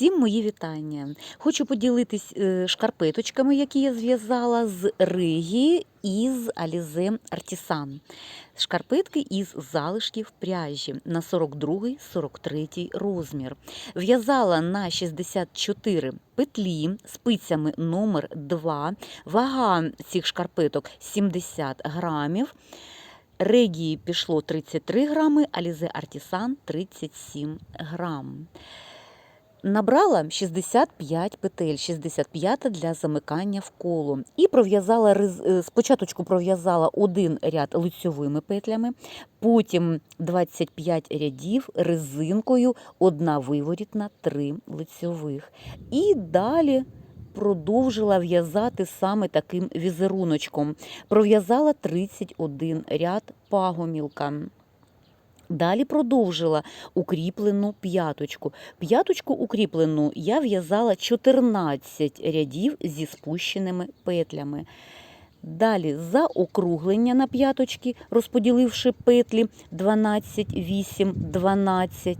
Всім мої вітання. Хочу поділитись е, шкарпеточками, які я зв'язала з Риги із Alize Artisan. Шкарпетки із залишків пряжі на 42-43 розмір. В'язала на 64 петлі спицями номер 2. Вага цих шкарпеток 70 грамів. Регії пішло 33 грами, Alize Artisan 37 грам. Набрала 65 петель, 65 для замикання в коло. І пров'язала е, спочатку пров'язала один ряд лицьовими петлями, потім 25 рядів резинкою, одна виворітна, три лицьових. І далі продовжила в'язати саме таким візеруночком. Пров'язала 31 ряд пагомілка. Далі продовжила укріплену п'яточку. П'яточку укріплену я в'язала 14 рядів зі спущеними петлями. Далі заокруглення на п'яточки, розподіливши петлі 12, 8, 12.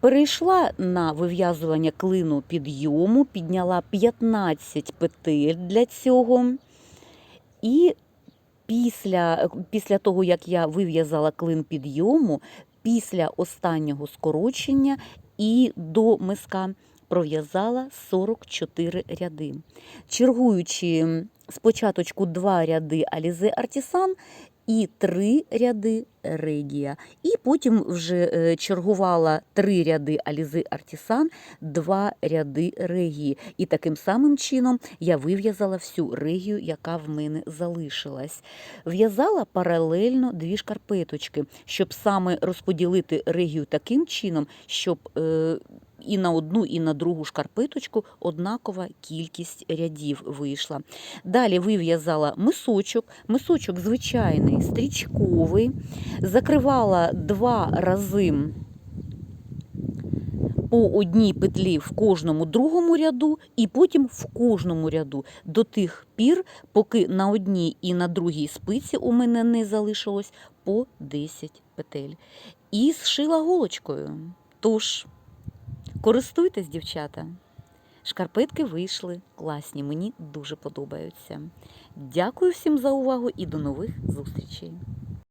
Перейшла на вив'язування клину підйому, підняла 15 петель для цього. І після, після того, як я вив'язала клин підйому, після останнього скорочення і до миска пров'язала 44 ряди. Чергуючи спочатку два ряди Алізе Artisan і три ряди Регія. І потім вже е, чергувала три ряди Alize Artisan, два ряди Регії. І таким самим чином я вив'язала всю регію, яка в мене залишилась. В'язала паралельно дві шкарпеточки, щоб саме розподілити регію таким чином, щоб е, і на одну, і на другу шкарпеточку однакова кількість рядів вийшла. Далі вив'язала мисочок, мисочок звичайний, стрічковий, закривала два рази по одній петлі в кожному другому ряду, і потім в кожному ряду до тих пір, поки на одній і на другій спиці у мене не залишилось по 10 петель. І зшила голочкою. Тож, користуйтесь, дівчата. Шкарпетки вийшли класні, мені дуже подобаються. Дякую всім за увагу і до нових зустрічей.